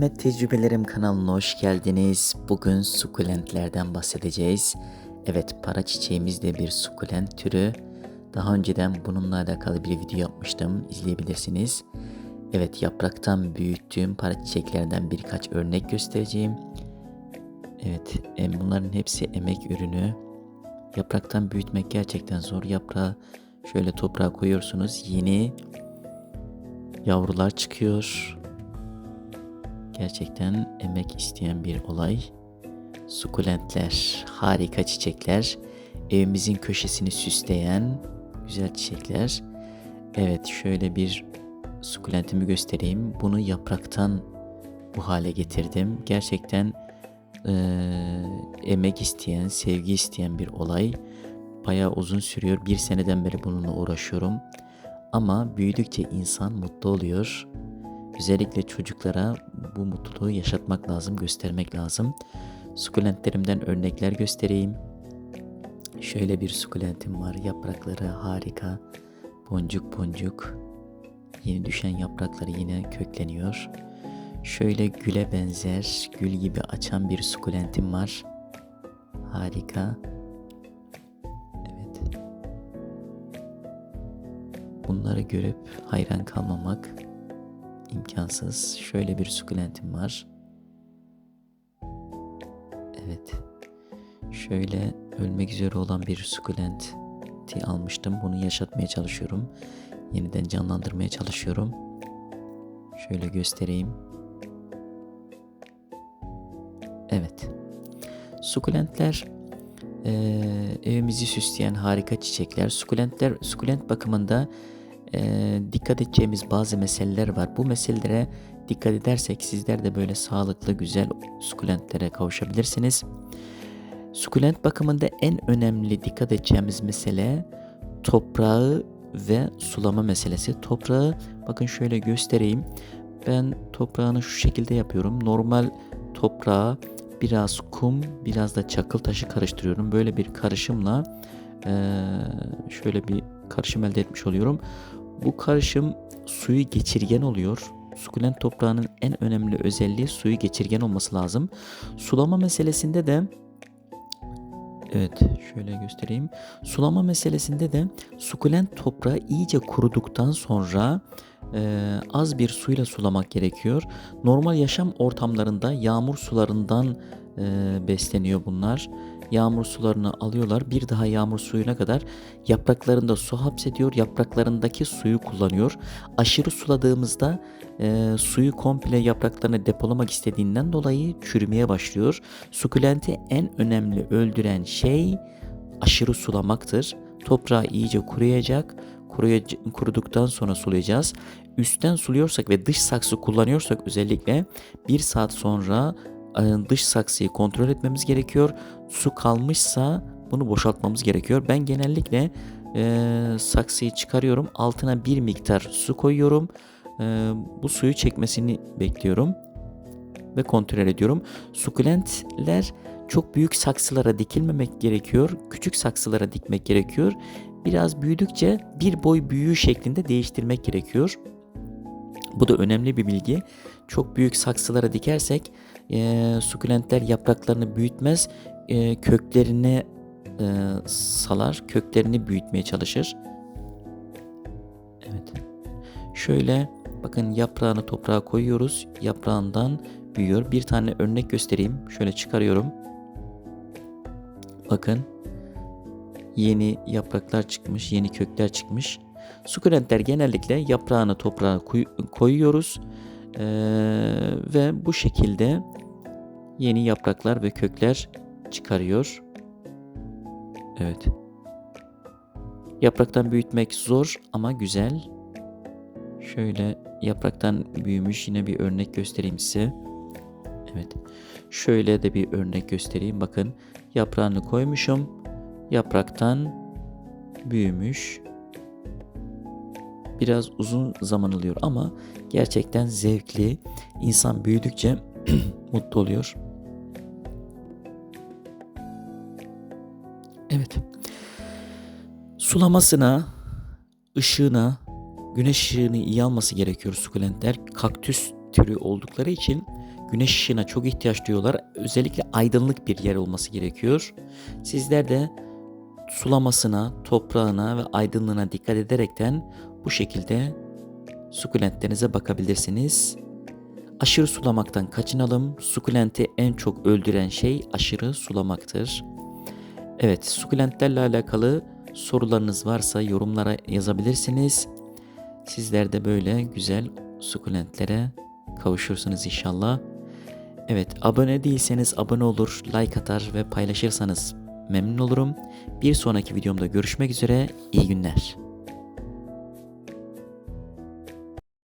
Demet Tecrübelerim kanalına hoş geldiniz. Bugün sukulentlerden bahsedeceğiz. Evet para çiçeğimiz de bir sukulent türü. Daha önceden bununla alakalı bir video yapmıştım. İzleyebilirsiniz. Evet yapraktan büyüttüğüm para çiçeklerden birkaç örnek göstereceğim. Evet bunların hepsi emek ürünü. Yapraktan büyütmek gerçekten zor. Yaprağı şöyle toprağa koyuyorsunuz. Yeni yavrular çıkıyor. Gerçekten emek isteyen bir olay. Sukulentler, harika çiçekler. Evimizin köşesini süsleyen güzel çiçekler. Evet şöyle bir sukulentimi göstereyim. Bunu yapraktan bu hale getirdim. Gerçekten eee, emek isteyen, sevgi isteyen bir olay. Bayağı uzun sürüyor. Bir seneden beri bununla uğraşıyorum. Ama büyüdükçe insan mutlu oluyor. Özellikle çocuklara bu mutluluğu yaşatmak lazım, göstermek lazım. Sukulentlerimden örnekler göstereyim. Şöyle bir sukulentim var. Yaprakları harika. Boncuk boncuk. Yeni düşen yaprakları yine kökleniyor. Şöyle güle benzer, gül gibi açan bir sukulentim var. Harika. Evet. Bunları görüp hayran kalmamak imkansız. Şöyle bir sukulentim var. Evet. Şöyle ölmek üzere olan bir sukulenti almıştım. Bunu yaşatmaya çalışıyorum. Yeniden canlandırmaya çalışıyorum. Şöyle göstereyim. Evet. Sukulentler eee, evimizi süsleyen harika çiçekler. Sukulentler sukulent bakımında eee, dikkat edeceğimiz bazı meseleler var. Bu meselelere dikkat edersek sizler de böyle sağlıklı güzel sukulentlere kavuşabilirsiniz. Sukulent bakımında en önemli dikkat edeceğimiz mesele toprağı ve sulama meselesi. Toprağı bakın şöyle göstereyim. Ben toprağını şu şekilde yapıyorum. Normal toprağa biraz kum, biraz da çakıl taşı karıştırıyorum. Böyle bir karışımla şöyle bir karışım elde etmiş oluyorum. Bu karışım suyu geçirgen oluyor. Sukulent toprağının en önemli özelliği suyu geçirgen olması lazım. Sulama meselesinde de Evet, şöyle göstereyim. Sulama meselesinde de sukulent toprağı iyice kuruduktan sonra e, az bir suyla sulamak gerekiyor. Normal yaşam ortamlarında yağmur sularından e, besleniyor bunlar. Yağmur sularını alıyorlar. Bir daha yağmur suyuna kadar yapraklarında su hapsediyor. Yapraklarındaki suyu kullanıyor. Aşırı suladığımızda e, suyu komple yapraklarına depolamak istediğinden dolayı çürümeye başlıyor. Sukulenti en önemli öldüren şey aşırı sulamaktır. Toprağı iyice kuruyacak. Kuruyac- kuruduktan sonra sulayacağız. Üstten suluyorsak ve dış saksı kullanıyorsak özellikle bir saat sonra dış saksıyı kontrol etmemiz gerekiyor. Su kalmışsa bunu boşaltmamız gerekiyor. Ben genellikle e, saksıyı çıkarıyorum. Altına bir miktar su koyuyorum. E, bu suyu çekmesini bekliyorum ve kontrol ediyorum. Sukulentler çok büyük saksılara dikilmemek gerekiyor. Küçük saksılara dikmek gerekiyor. Biraz büyüdükçe bir boy büyüğü şeklinde değiştirmek gerekiyor. Bu da önemli bir bilgi. Çok büyük saksılara dikersek e, sukulentler yapraklarını büyütmez, e, köklerine e, salar, köklerini büyütmeye çalışır. Evet. Şöyle bakın yaprağını toprağa koyuyoruz. Yaprağından büyüyor. Bir tane örnek göstereyim. Şöyle çıkarıyorum. Bakın yeni yapraklar çıkmış, yeni kökler çıkmış. Sukulentler genellikle yaprağını toprağa koy- koyuyoruz Ee, ve bu şekilde yeni yapraklar ve kökler çıkarıyor. Evet. Yapraktan büyütmek zor ama güzel. Şöyle yapraktan büyümüş yine bir örnek göstereyim size. Evet. Şöyle de bir örnek göstereyim. Bakın yaprağını koymuşum. Yapraktan büyümüş. Biraz uzun zaman alıyor ama gerçekten zevkli. İnsan büyüdükçe mutlu oluyor. Evet. Sulamasına, ışığına, güneş ışığını iyi alması gerekiyor sukulentler. Kaktüs türü oldukları için güneş ışığına çok ihtiyaç duyuyorlar. Özellikle aydınlık bir yer olması gerekiyor. Sizler de sulamasına, toprağına ve aydınlığına dikkat ederekten bu şekilde sukulentlerinize bakabilirsiniz. Aşırı sulamaktan kaçınalım. Sukulenti en çok öldüren şey aşırı sulamaktır. Evet, sukulentlerle alakalı sorularınız varsa yorumlara yazabilirsiniz. Sizler de böyle güzel sukulentlere kavuşursunuz inşallah. Evet, abone değilseniz abone olur, like atar ve paylaşırsanız memnun olurum. Bir sonraki videomda görüşmek üzere. İyi günler.